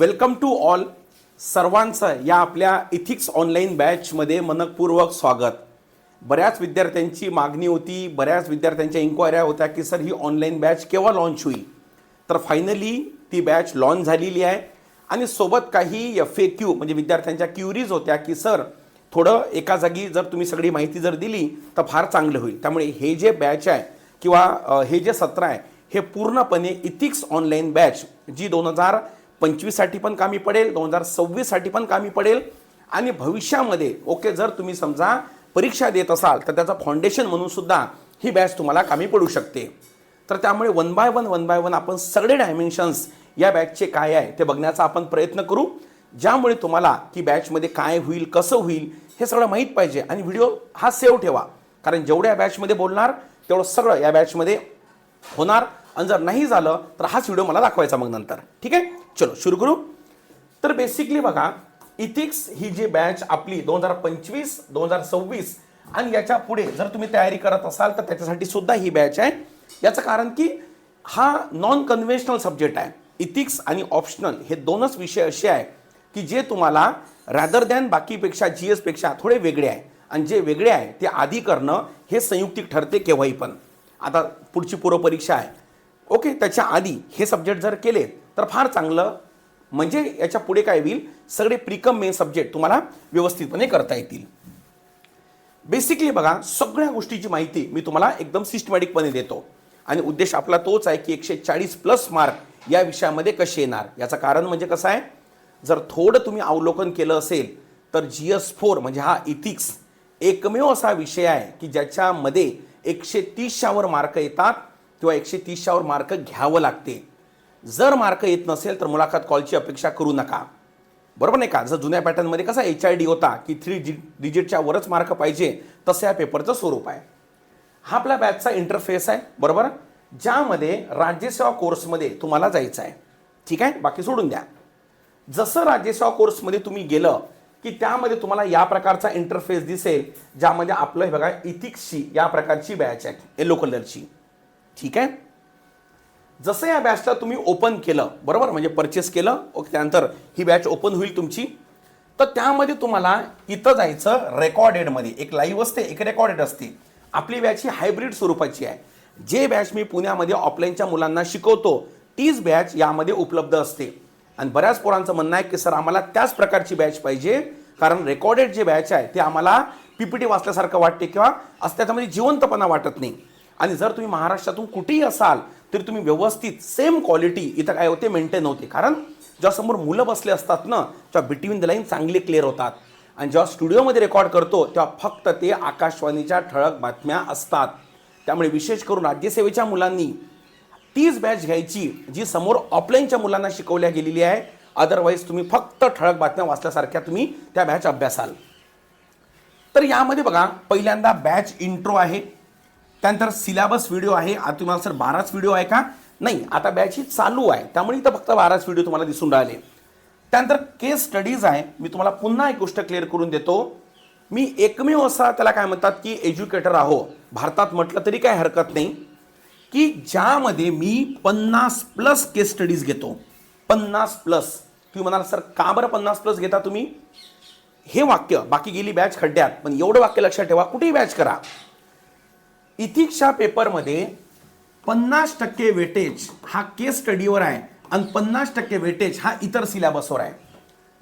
Welcome to all सर्वांचं या आपल्या इथिक्स ऑनलाईन बॅचमध्ये मनपूर्वक स्वागत. बऱ्याच विद्यार्थ्यांची मागणी होती बऱ्याच विद्यार्थ्यांच्या इन्क्वायऱ्या होत्या की सर ही ऑनलाईन बॅच केव्हा लॉन्च होईल? तर फायनली ती बॅच लॉन्च झालेली आहे. आणि सोबत काही एफ ए क्यू म्हणजे विद्यार्थ्यांच्या क्युरीज होत्या की सर थोडं एका जागी जर तुम्ही सगळी माहिती जर दिली तर फार चांगलं होईल. त्यामुळे हे जे बॅच आहे किंवा हे जे सत्र आहे हे पूर्णपणे इथिक्स ऑनलाईन बॅच जी दोन हजार पंचवीससाठी पण कामी पडेल दोन हजार सव्वीससाठी पण कामी पडेल. आणि भविष्यामध्ये ओके जर तुम्ही समजा परीक्षा देत असाल तर त्याचं फाउंडेशन म्हणून सुद्धा ही बॅच तुम्हाला कामी पडू शकते. तर त्यामुळे one by one one by one आपण सगळे डायमेन्शन्स या बॅचचे काय आहे ते बघण्याचा आपण प्रयत्न करू. ज्यामुळे तुम्हाला की बॅचमध्ये काय होईल कसं होईल हे सगळं माहीत पाहिजे. आणि व्हिडिओ हा सेव्ह ठेवा. कारण जेवढ्या बॅचमध्ये बोलणार तेवढं सगळं या बॅचमध्ये होणार. आणि जर नाही झालं तर हाच व्हिडिओ मला दाखवायचा मग नंतर. ठीक आहे? चलो सुरू करू. तर बेसिकली बघा इथिक्स ही जी बॅच आपली दोन हजार पंचवीस दोन हजार सव्वीस आणि याच्यापुढे जर तुम्ही तयारी करत असाल तर त्याच्यासाठी सुद्धा ही बॅच आहे. याचं कारण की हा नॉन कन्व्हेन्शनल सब्जेक्ट आहे. इथिक्स आणि ऑप्शनल हे दोनच विषय असे आहे की जे तुम्हाला रॅदर दॅन बाकीपेक्षा जी एसपेक्षा थोडे वेगळे आहे आणि जे वेगळे आहे ते आधी करणं हे संयुक्तिक ठरते केव्हाही पण. आता पुढची पूर्वपरीक्षा आहे. ओके त्याच्या आधी हे सब्जेक्ट जर केले तर फार चांगलं. म्हणजे याच्यापुढे काय होईल? सगळे प्रिकम मेन सब्जेक्ट तुम्हाला व्यवस्थितपणे करता येतील. बेसिकली बघा सगळ्या गोष्टीची माहिती मी तुम्हाला एकदम सिस्टमॅटिकपणे देतो. आणि उद्देश आपला तोच आहे की एकशे चाळीस प्लस मार्क या विषयामध्ये कसे येणार? याचं कारण म्हणजे कसं आहे? जर थोडं तुम्ही अवलोकन केलं असेल तर जी एस फोर म्हणजे हा इथिक्स एकमेव असा विषय आहे की ज्याच्यामध्ये एकशे तीसच्यावर मार्क येतात किंवा एकशे तीसच्यावर मार्क घ्यावं लागते. जर मार्क येत नसेल तर मुलाखत कॉलची अपेक्षा करू नका. बरोबर नाही का? जर जुन्या पॅटर्नमध्ये कसा एच आय डी होता की थ्री डि डिजिटच्या वरच मार्क पाहिजे तसं या पेपरचं स्वरूप आहे. हा आपल्या बॅचचा इंटरफेस आहे बरोबर? ज्यामध्ये राज्यसेवा कोर्समध्ये तुम्हाला जायचं आहे. ठीक आहे? बाकी सोडून द्या. जसं राज्यसेवा कोर्समध्ये तुम्ही गेलं की त्यामध्ये तुम्हाला या प्रकारचा इंटरफेस दिसेल ज्यामध्ये आपलं हे बघा इथिक्सची या प्रकारची बॅच आहे येलो कलरची ठीक आहे? जसं या बॅचला तुम्ही ओपन केलं बरोबर? म्हणजे परचेस केलं ओके त्यानंतर ही बॅच ओपन होईल तुमची. तर त्यामध्ये तुम्हाला इथं जायचं रेकॉर्डेडमध्ये एक लाईव्ह असते एक रेकॉर्डेड असते. आपली बॅच ही हायब्रिड स्वरूपाची आहे. जे बॅच मी पुण्यामध्ये ऑफलाईनच्या मुलांना शिकवतो तीच बॅच यामध्ये उपलब्ध असते. आणि बऱ्याच पोरांचं म्हणणं आहे की सर आम्हाला त्याच प्रकारची बॅच पाहिजे. कारण रेकॉर्डेड जे बॅच आहे ते आम्हाला पीपीटी वाचल्यासारखं वाटते किंवा असं त्याच्यामध्ये जिवंतपणा वाटत नाही. आणि जर तुम्ही महाराष्ट्रातून कुठेही असाल तरी तुम्ही व्यवस्थित सेम क्वालिटी इथं काय होते मेंटेन होते. कारण जेव्हा समोर मुलं बसले असतात ना तेव्हा बिटवीन द लाईन चांगले क्लिअर होतात. आणि जेव्हा स्टुडिओमध्ये रेकॉर्ड करतो तेव्हा फक्त ते आकाशवाणीच्या ठळक बातम्या असतात. त्यामुळे विशेष करून राज्यसेवेच्या मुलांनी तीच बॅच घ्यायची जी समोर ऑफलाईनच्या मुलांना शिकवल्या गेलेली आहे. अदरवाईज तुम्ही फक्त ठळक बातम्या वाचल्यासारख्या तुम्ही त्या बॅच अभ्यासाल. तर यामध्ये बघा पहिल्यांदा बॅच इंट्रो आहे. त्यानंतर सिलेबस व्हिडिओ आहे. आता तुम्हाला सर बाराच व्हिडिओ आहे का? नाही आता बॅच ही चालू आहे. त्यामुळे इथं फक्त बाराच व्हिडिओ तुम्हाला दिसून राहिले. त्यानंतर केस स्टडीज आहे. मी तुम्हाला पुन्हा एक गोष्ट क्लिअर करून देतो. मी एकमेव असा त्याला काय म्हणतात की एज्युकेटर आहो भारतात म्हटलं तरी काय हरकत नाही. की ज्यामध्ये मी पन्नास प्लस केस स्टडीज घेतो. पन्नास प्लस तुम्ही म्हणाल सर का बरं पन्नास प्लस घेता तुम्ही? हे वाक्य बाकी गेली बॅच खड्ड्यात. पण एवढं वाक्य लक्षात ठेवा कुठेही बॅच करा. इथिक्सच्या पेपरमध्ये पन्नास टक्के वेटेज हा केस स्टडीवर आहे आणि पन्नास टक्के वेटेज हा इतर सिलेबसवर आहे.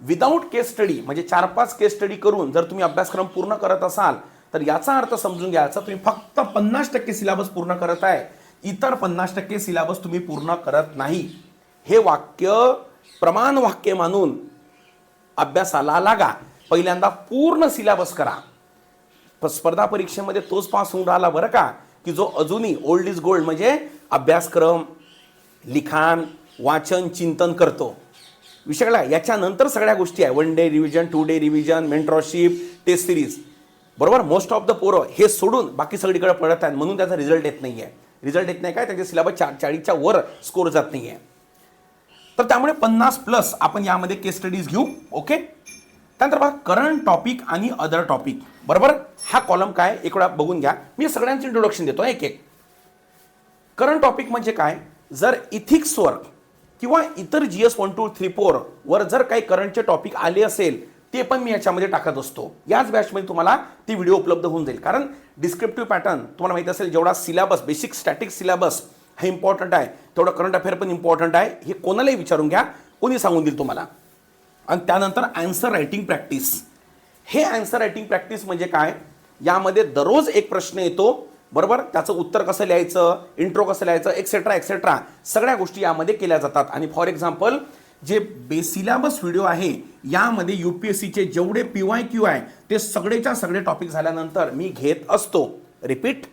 विदाऊट केस स्टडी म्हणजे चार पाच केस स्टडी करून जर तुम्ही अभ्यासक्रम पूर्ण करत असाल तर याचा अर्थ समजून घ्यायचा तुम्ही फक्त पन्नास टक्के सिलेबस पूर्ण करत आहे. इतर पन्नास टक्के सिलेबस तुम्ही पूर्ण करत नाही. हे वाक्य प्रमाण वाक्य मानून अभ्यासाला लागा. पहिल्यांदा पूर्ण सिलेबस करा. प- स्पर्धा परीक्षेमध्ये तोच पास होऊन राहिला बरं का? की जो अजूनही ओल्ड इज गोल्ड म्हणजे अभ्यासक्रम लिखाण वाचन चिंतन करतो. विषयला याच्यानंतर सगळ्या गोष्टी आहे. One day revision two day revision mentorship test series बरोबर? मोस्ट ऑफ द पोरं हे सोडून बाकी सगळीकडे पडत आहेत म्हणून त्याचा रिझल्ट येत नाही आहे रिझल्ट येत नाही काय? त्याचे सिलेबस चार चाळीसच्या वर स्कोर जात नाही आहे तर त्यामुळे पन्नास प्लस आपण यामध्ये केस स्टडीज घेऊ. ओके त्यानंतर बघा करंट टॉपिक आणि अदर टॉपिक बरोबर? हा कॉलम काय? एक वेळा बघून घ्या. मी सगळ्यांचं इंट्रोडक्शन देतो एक एक. करंट टॉपिक म्हणजे काय? जर इथिक्सवर किंवा इतर G S one two three four वर जर काही करंटचे टॉपिक आले असेल ते पण मी याच्यामध्ये टाकत असतो. याच बॅचमध्ये तुम्हाला ती व्हिडिओ उपलब्ध होऊन जाईल. कारण डिस्क्रिप्टिव्ह पॅटर्न तुम्हाला माहिती असेल जेवढा सिलेबस बेसिक स्टॅटिक सिलेबस हे इम्पॉर्टंट आहे तेवढं करंट अफेअर पण इम्पॉर्टंट आहे. हे कोणालाही विचारून घ्या. कोणी सांगून देईल तुम्हाला. आणि त्यानंतर अँसर रायटिंग प्रॅक्टिस हे अँसर रायटिंग प्रॅक्टिस म्हणजे काय? यामध्ये दररोज एक प्रश्न येतो बरोबर? त्याचं उत्तर कसं लिहायचं इंट्रो कसं लिहायचं एक्सेट्रा एक्सेट्रा सगळ्या गोष्टी यामध्ये केल्या जातात. आणि फॉर एक्झाम्पल जे बे सिलेबस व्हिडिओ आहे यामध्ये यू पी एस सीचे जेवढे पी वाय क्यू आहे ते सगळेच्या सगळे टॉपिक झाल्यानंतर मी घेत असतो. रिपीट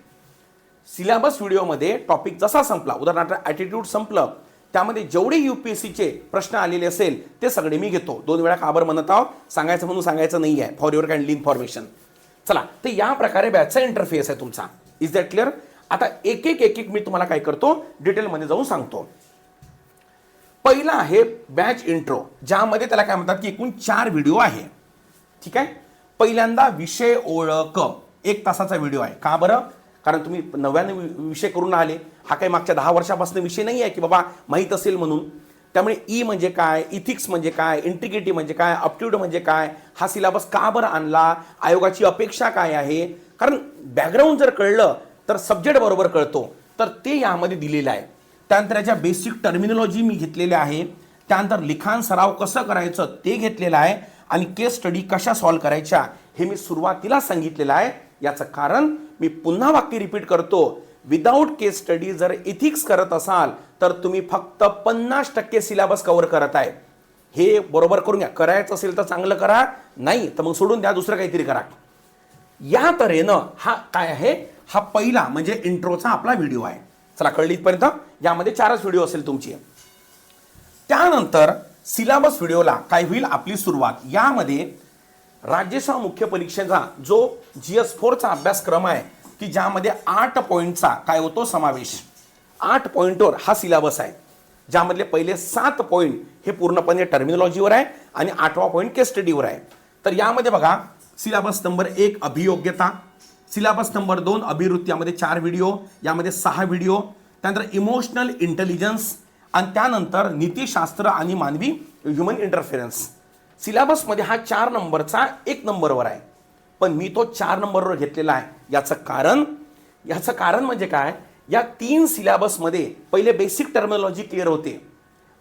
सिलॅबस व्हिडिओमध्ये टॉपिक जसा संपला उदाहरणार्थ ॲटिट्यूड संपलं त्यामध्ये जेवढे यू पी एस सीचे प्रश्न आलेले असेल ते सगळे मी घेतो. दोन वेळा काबर म्हणत आहोत? सांगायचं म्हणून सांगायचं नाही आहे. फॉर युअर काइंडली इन्फॉर्मेशन चला तर या प्रकारे बॅचचा इंटरफेस आहे तुमचा. इज दॅट क्लिअर आता एक एक एक एक मी तुम्हाला काय करतो? डिटेलमध्ये जाऊन सांगतो. पहिला आहे बॅच इंट्रो ज्यामध्ये त्याला काय म्हणतात की एकूण चार व्हिडिओ आहे. ठीक आहे? पहिल्यांदा विषय ओळख. एक तासाचा व्हिडिओ आहे. का बरं? कारण तुम्ही नव्याने विषय करून आले हा काही मागच्या दहा वर्षापासून विषय नाही आहे की बाबा माहीत असेल म्हणून. त्यामुळे ई म्हणजे काय? इथिक्स म्हणजे काय? इंटिग्रिटी म्हणजे काय? अपट्यूड म्हणजे काय? हा सिलेबस का बरं आणला? आयोगाची अपेक्षा काय आहे? कारण बॅकग्राऊंड जर कळलं तर सब्जेक्ट बरोबर कळतो. तर ते यामध्ये दिलेलं आहे. त्यानंतर याच्या बेसिक टर्मिनॉलॉजी मी घेतलेल्या आहे. त्यानंतर लिखाण सराव कसं करायचं ते घेतलेलं आहे. आणि केस स्टडी कशा सॉल्व्ह करायच्या हे मी सुरुवातीला सांगितलेलं आहे. याचं कारण मी पुन्हा वाक्य रिपीट करतो. विदाऊट केस स्टडी जर इथिक्स करत असाल तर तुम्ही फक्त पन्नास टक्के सिलेबस कव्हर करत आहे. हे बरोबर करून घ्या. करायचं असेल तर चांगलं करा. नाही तर मग सोडून द्या दुसरं काहीतरी करा. या तऱ्हेनं हा काय आहे? हा पहिला म्हणजे इंट्रोचा आपला व्हिडिओ आहे. चला कळली इथपर्यंत? यामध्ये चारच व्हिडिओ असेल तुमची. त्यानंतर सिलेबस व्हिडिओला काय होईल? आपली सुरुवात. यामध्ये राज्यसेवा मुख्य परीक्षेचा जो जी एस फोरचा अभ्यासक्रम आहे की ज्यामध्ये आठ पॉईंटचा काय होतो समावेश? आठ पॉईंटवर हा सिलेबस आहे. ज्यामधले पहिले सात पॉईंट हे पूर्णपणे टर्मिनॉलॉजीवर आहे आणि आठवा पॉईंट केस स्टडीवर आहे. तर यामध्ये बघा सिलेबस नंबर एक अभियोग्यता. सिलेबस नंबर दोन अभिवृत्ती यामध्ये चार व्हिडिओ यामध्ये सहा व्हिडिओ त्यानंतर इमोशनल इंटेलिजन्स आणि त्यानंतर नीतीशास्त्र आणि मानवी ह्युमन इंटरफेरन्स सिलेबसमध्ये हा चार नंबरचा एक नंबरवर आहे. पण मी तो चार नंबरवर घेतलेला आहे. याचं कारण याचं कारण म्हणजे काय? या तीन सिलेबसमध्ये पहिले बेसिक टर्मिनॉलॉजी क्लिअर होते.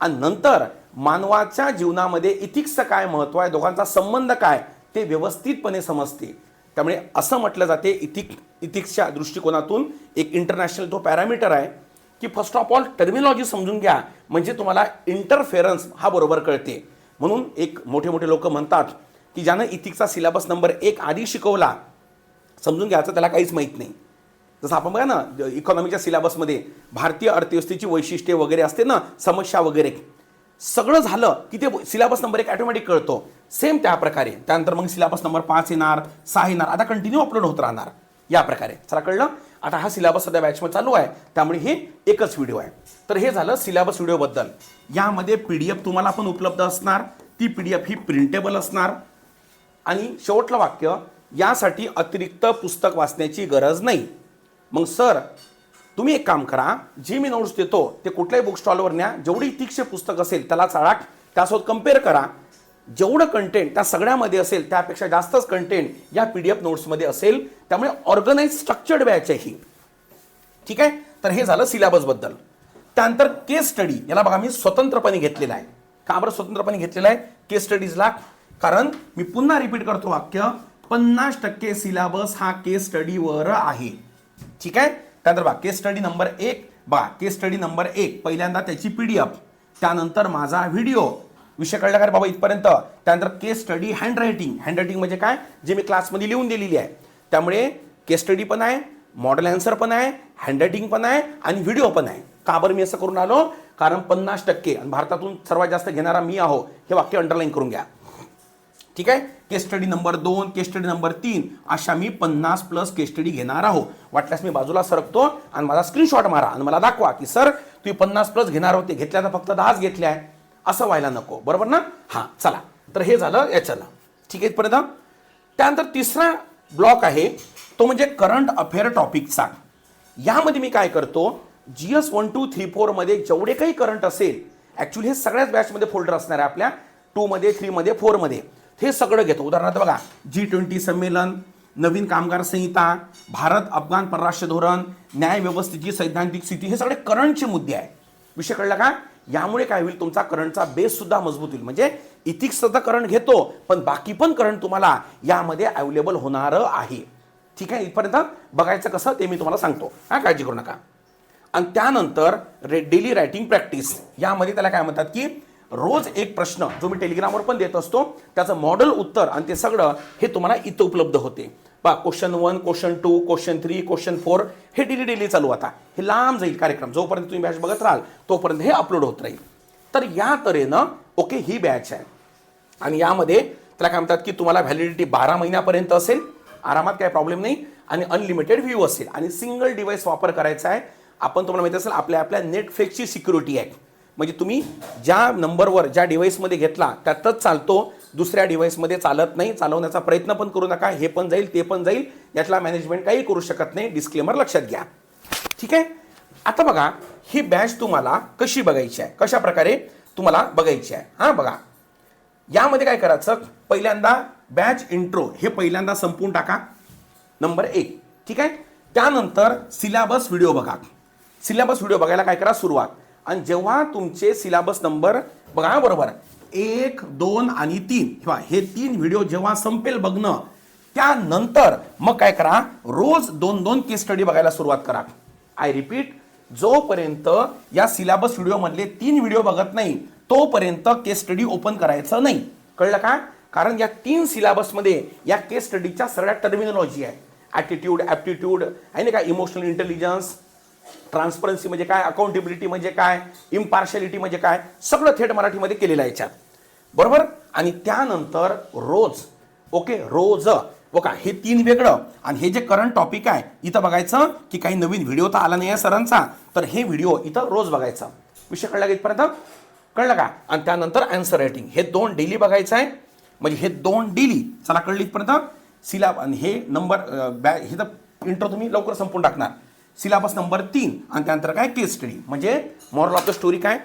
आणि नंतर मानवाच्या जीवनामध्ये इथिक्सचं काय महत्त्व आहे? दोघांचा संबंध काय? ते व्यवस्थितपणे समजते. त्यामुळे असं म्हटलं जाते इथिक इथिक्सच्या दृष्टिकोनातून एक इंटरनॅशनल तो पॅरामीटर आहे की फर्स्ट ऑफ ऑल टर्मिनॉलॉजी समजून घ्या. म्हणजे तुम्हाला इंटरफेरन्स हा बरोबर कळते. म्हणून एक मोठे मोठे लोक म्हणतात की ज्यानं इथिक्सचा सिलेबस नंबर एक आधी शिकवला समजून घ्यायचं त्याला काहीच माहीत नाही. जसं आपण बघा ना इकॉनॉमीच्या सिलेबसमध्ये भारतीय अर्थव्यवस्थेची वैशिष्ट्ये वगैरे असते ना समस्या वगैरे. सगळं झालं की ते सिलेबस नंबर एक ॲटोमॅटिक कळतो. सेम त्या प्रकारे. त्यानंतर मग सिलेबस नंबर पाच येणार सहा येणार आता कंटिन्यू अपलोड होत राहणार. या प्रकारे. चला कळलं? आता हा सिलेबस सध्या बॅचमध्ये चालू आहे. त्यामुळे हे एकच व्हिडिओ आहे. तर हे झालं सिलेबस व्हिडिओबद्दल यामध्ये पी डी एफ तुम्हाला पण उपलब्ध असणार. ती पी डी एफ ही प्रिंटेबल असणार. आणि शेवटलं वाक्य यासाठी अतिरिक्त पुस्तक वाचण्याची गरज नाही. मग सर तुम्ही एक काम करा. जी मी नोट्स देतो ते कुठल्याही बुक स्टॉलवर न्या. जेवढी तीक्षे पुस्तक असेल त्याला चाळाक त्यासोबत कंपेअर करा. जेवढं कंटेंट त्या सगळ्यामध्ये असेल त्यापेक्षा जास्तच कंटेंट या पी डी एफ नोट्समध्ये असेल त्यामुळे ऑर्गनाईज स्ट्रक्चर्ड बॅच आहे ही. ठीक आहे? तर हे झालं सिलेबसबद्दल त्यानंतर केस स्टडी याला बघा मी स्वतंत्रपणे घेतलेला आहे. का बरं स्वतंत्रपणे घेतलेला आहे? केस स्टडीजला कारण मी पुन्हा रिपीट करतो वाक्य पन्नास टक्के सिलेबस हा केस स्टडीवर आहे. ठीक आहे? त्यानंतर बघा केस स्टडी नंबर एक. बघा केस स्टडी नंबर एक. पहिल्यांदा त्याची पी डी एफ त्यानंतर माझा व्हिडिओ विषय कळला का रे बाबा इथपर्यंत? त्यानंतर case study hand writing hand writing म्हणजे काय? जे मी क्लासमध्ये लिहून दिलेली आहे. त्यामुळे केस स्टडी पण आहे मॉडेल ॲन्सर पण आहे हँडरायटिंग पण आहे आणि व्हिडिओ पण आहे. का बरं मी असं करून आलो कारण पन्नास टक्के आणि भारतातून सर्वात जास्त घेणारा मी आहो हे वाक्य अंडरलाईन करून घ्या. ठीक आहे? केस स्टडी नंबर दोन केस स्टडी नंबर तीन अशा मी पन्नास प्लस केस स्टडी घेणार आहो. वाटल्यास मी बाजूला सरकतो आणि माझा स्क्रीनशॉट मारा आणि मला दाखवा की सर तुम्ही पन्नास प्लस घेणार होते घेतल्या तर फक्त दहाच घेतल्या आहे असं व्हायला नको. बरोबर ना? हां चला. तर हे झालं याच्यानं. ठीक आहे इथपर्यंत. त्यानंतर तिसरा ब्लॉक आहे तो म्हणजे करंट अफेअर टॉपिकचा यामध्ये मी काय करतो G S one two three फोरमध्ये जेवढे काही करंट असेल ॲक्च्युली हे सगळ्याच बॅचमध्ये फोल्डर असणार आहे आपल्या. टूमध्ये थ्रीमध्ये फोरमध्ये हे सगळं घेतो. उदाहरणार्थ बघा जी ट्वेंटी संमेलन नवीन कामगार संहिता भारत अफगाण परराष्ट्र धोरण न्याय व्यवस्थेची सैद्धांतिक स्थिती हे सगळे करंटचे मुद्दे आहे विषय कळला का? यामुळे काय होईल तुमचा करंटचा बेस सुद्धा मजबूत होईल. म्हणजे इथिक्सचा करंट घेतो पण बाकी पण करंट तुम्हाला यामध्ये अवेलेबल होणार आहे. ठीक आहे इथपर्यंत बघायचं कसं ते मी तुम्हाला सांगतो. हा काळजी करू नका. आणि त्यानंतर रे डेली रायटिंग प्रॅक्टिस यामध्ये त्याला काय म्हणतात की रोज एक प्रश्न जो मी टेलिग्रामवर पण देत असतो त्याचं मॉडेल उत्तर आणि ते सगळं हे तुम्हाला इथं उपलब्ध होते. बा question one question two question three question four हे डेली डेली चालू आता. हे लांब जाईल कार्यक्रम. जोपर्यंत तुम्ही बॅच बघत राहाल तोपर्यंत हे अपलोड होत राहील. तर या तऱ्हेनं ओके ही बॅच आहे. आणि यामध्ये त्याला काय म्हणतात की तुम्हाला व्हॅलिडिटी बारा महिन्यापर्यंत असेल आरामात काय प्रॉब्लेम नाही आणि अनलिमिटेड व्ह्यू असेल. आणि सिंगल डिव्हाइस वापर करायचा आहे. आपण तुम्हाला माहिती असेल आपल्या आपल्या नेटफ्लिक्सची सिक्युरिटी आहे. म्हणजे तुम्ही ज्या नंबरवर ज्या डिव्हाइसमध्ये घेतला त्यातच चालतो. दुसऱ्या डिव्हाइसमध्ये चालत नाही. चालवण्याचा प्रयत्न पण करू नका. हे पण जाईल ते पण जाईल. यातला मॅनेजमेंट काही करू शकत नाही. डिस्क्लेमर लक्षात घ्या. ठीक आहे? आता बघा ही बॅच तुम्हाला कशी बघायची आहे? कशा प्रकारे तुम्हाला बघायची आहे? हां बघा. यामध्ये काय करायचं? पहिल्यांदा बॅच इंट्रो हे पहिल्यांदा संपून टाका. नंबर एक. ठीक आहे? त्यानंतर सिलेबस व्हिडिओ बघा. सिलेबस व्हिडिओ बघायला काय करा? सुरुवात. आणि जेव्हा तुमचे सिलेबस नंबर बघा बरोबर. एक दोन आणि तीन. किंवा हे तीन व्हिडिओ जेव्हा संपेल बघणं त्यानंतर मग काय करा? रोज दोन दोन केस स्टडी बघायला सुरुवात करा. आय रिपीट जोपर्यंत या सिलेबस व्हिडिओमधले तीन व्हिडिओ बघत नाही तोपर्यंत केस स्टडी ओपन करायचं नाही. कळलं का? कारण या तीन सिलेबसमध्ये या केस स्टडीच्या सगळ्या टर्मिनॉलॉजी आहे. ॲटिट्यूड ॲप्टिट्यूड आहे ना काय इमोशनल इंटेलिजन्स ट्रान्सपरन्सी म्हणजे काय? अकाउंटेबिलिटी म्हणजे काय? इम्पार्शलिटी म्हणजे काय? सगळं थेट मराठीमध्ये केलेलं आहे याच्यात. बरोबर? आणि त्यानंतर रोज ओके रोज बघा हे तीन वेगळं. आणि हे जे करंट टॉपिक आहे इथं बघायचं की काही नवीन व्हिडिओ तर आला नाही आहे सरांचा. तर हे व्हिडिओ इथं रोज बघायचा. विषय कळला का इथपर्यंत? कळलं का? आणि त्यानंतर अँसर रायटिंग हे दोन डेली बघायचं आहे. म्हणजे हे दोन डेली चला कळली इथपर्यंत सिलाब आणि हे नंबर बॅ हे तर इंटर तुम्ही लवकर संपून टाकणार. सिलेबस नंबर तीन आणि त्यानंतर काय? केस स्टडी म्हणजे मॉरल ऑफ द स्टोरी काय?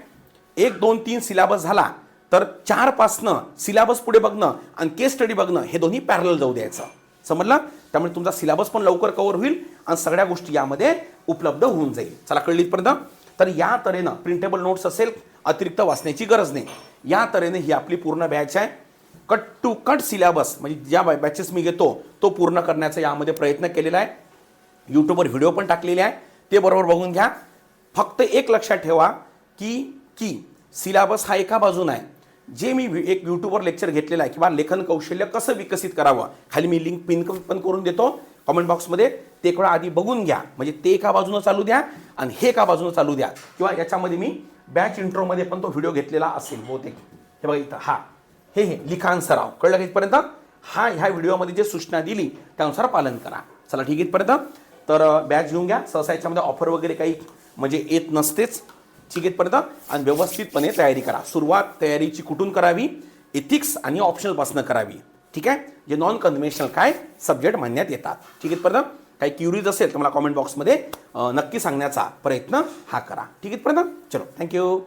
एक दोन तीन सिलेबस झाला तर चारपासनं सिलेबस पुढे बघणं आणि केस स्टडी बघणं हे दोन्ही पॅरल जाऊ द्यायचं. समजलं? त्यामुळे तुमचा सिलेबस पण लवकर कव्हर होईल आणि सगळ्या गोष्टी यामध्ये उपलब्ध होऊन जाईल. चला कळली इथपर्यंत तर? या तऱ्हेनं प्रिंटेबल नोट्स असेल अतिरिक्त वाचण्याची गरज नाही. या तऱ्हेने ही आपली पूर्ण बॅच आहे. कट टू कट सिलेबस म्हणजे ज्या बॅचेस मी घेतो तो पूर्ण करण्याचा यामध्ये प्रयत्न केलेला आहे. यूट्यूबवर व्हिडिओ पण टाकलेले आहे. ते बरोबर बघून घ्या. फक्त एक लक्षात ठेवा की की सिलेबस हा एका बाजून आहे. जे मी एक यूट्यूबवर लेक्चर घेतलेलं आहे किंवा लेखन कौशल्य कसं विकसित करावं खाली मी लिंक पिन पण करून देतो. कमेंट बॉक्समध्ये ते थोडं आधी बघून घ्या. म्हणजे ते एका बाजूनं चालू द्या आणि हे एका बाजूनं चालू द्या. किंवा याच्यामध्ये मी बॅच इंट्रोमध्ये पण तो व्हिडिओ घेतलेला असेल बहुतेक. हे बघा इथं. हा. हे हे लिखाण सराव. कळलं का इथपर्यंत? हा ह्या व्हिडिओमध्ये जे सूचना दिली त्यानुसार पालन करा. चला ठीक आहे इथपर्यंत. तर बॅच घेऊन घ्या. सहसा याच्यामध्ये ऑफर वगैरे काही म्हणजे येत नसतेच. ठीक आहे इथपर्यंत? आणि व्यवस्थितपणे तयारी करा. सुरुवात तयारीची कुठून करावी? इथिक्स आणि ऑप्शनलपासून करावी. ठीक आहे? जे नॉन कन्व्हेन्शनल काय? सब्जेक्ट म्हणण्यात येतात. ठीक आहे इथपर्यंत? काही क्युरीज असेल तर मला कॉमेंट बॉक्समध्ये नक्की सांगण्याचा प्रयत्न हा करा. ठीक आहे इथपर्यंत? चलो थँक्यू